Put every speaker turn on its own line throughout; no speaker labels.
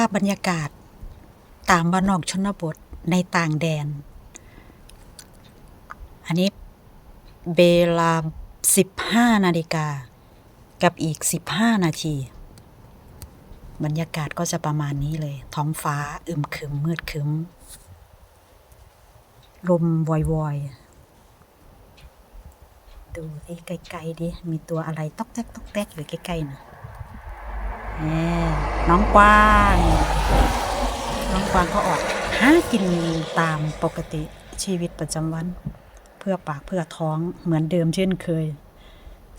าพบรรยากาศ ตามบ้านนอกชนบทในต่างแดน อันนี้เวลา 15 นาฬิกา กับอีก 15 นาที บรรยากาศก็จะประมาณนี้เลย ท้องฟ้าอึมครึมมืดครึมลมวอยๆดูที่ไกลๆดิ มีตัวอะไรตอกแตกตอกแตกอยู่ใกล้ๆนะ แหมน้องกวาง น้องกวางก็ออกหากินตามปกติชีวิตประจำวัน เพื่อปากเพื่อท้องเหมือนเดิมเช่นเคย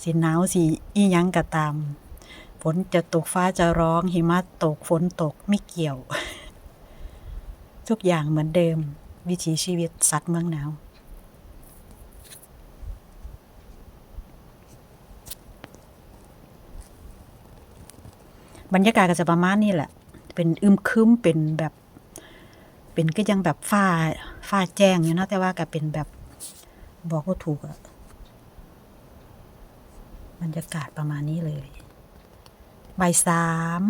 สีหนาวสีอียังก็ตาม ฝนจะตกฟ้าจะร้องหิมะตกฝนตกไม่เกี่ยว ทุกอย่างเหมือนเดิม วิถีชีวิตสัตว์เมืองหนาว บรรยากาศก็จะประมาณนี้แหละ เป็นอึมครึมเป็นแบบ เป็นก็ยังแบบฟ้าฟ้าแจ้งอยู่เนาะแต่ว่าก็เป็นแบบบอกว่าถูกอะบรรยากาศประมาณนี้เลยบ่ายสาม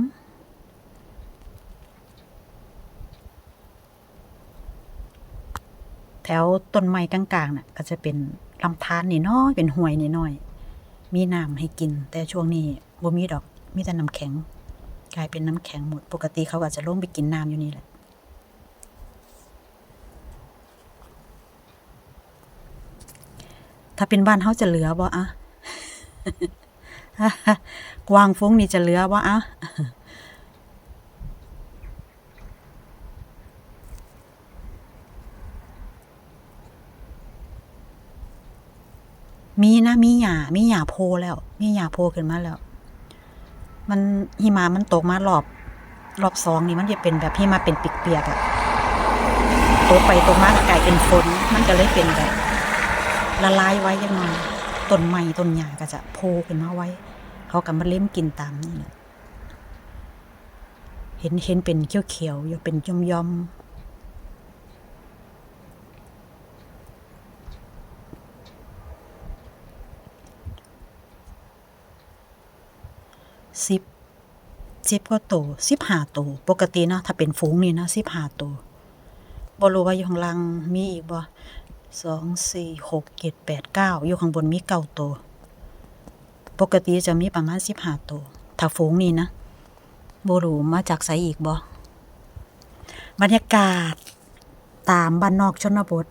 แถวต้นไม้กลางๆน่ะ ก็จะเป็นลำธารนี่น้อยเป็นห้วยนี่น้อย มีน้ำให้กิน แต่ช่วงนี้บ่มีดอกมีแต่น้ำแข็ง กลายเป็นน้ำแข็งหมด ปกติเขาก็จะลงไปกินน้ำอยู่นี่แหละถ้าเป็นบ้านเขาจะเหลือบ่อะกวางฟงนี่จะเหลือบ่อะมีนะมีหญ้ามีหญ้าโพแล้ว มีหญ้าโพขึ้นมาแล้ว มันหิมะมันตกมารอบ รอบสองนี่มันจะเป็นแบบหิมะเป็นเปียกอะตกไปตกมาก็กลายเป็นฝนมันก็เลยเป็นแบบ ละลายไว้ยังไงต้นไม้ต้นหญ้าก็จะโผล่ขึ้นมาไว้ เขาก็มาเล่มกินตามนี่แหละเห็นเห็นเป็นเขียวๆอยู่เป็นย่อมย่ สิบสิบก็โตสิบห้าโตปกติเนาะถ้าเป็นฝูงนี่นะสิบห้าโตบรู้ว่าอยู่ข้างล่างมีอีกบ่สองสี่หกเจ็ดแปดเก้าอยู่ข้างบนมีเก้าโตปกติจะมีประมาณสิบห้าตัวถ้าฝูงนี่นะบรูมาจากไสอีกบ่บรรยากาศตามบ้านนอกชนบท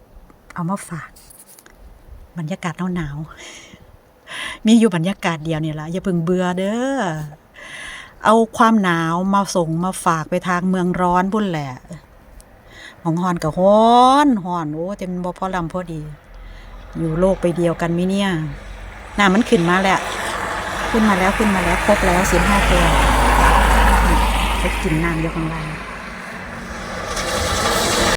เอามาฝาก บรรยากาศหนาวๆ มีอยู่บรรยากาศเดียวนี่ละอย่าเพิ่งเบื่อเด้อเอาความหนาวมาส่งมาฝากไปทางเมืองร้อนบุ่นแหละของฮอนกับฮอนฮอนโอ้เต็มนบ่พอลำพอดี อยู่โลกไปเดียวกันมิเนี่ยน้ามันขึ้นมาแล้วขึ้นมาแล้วขึ้นมาแล้วครบแล้วสิบห้าตัวนี่เขากินน้ำอยู่ข้างล่า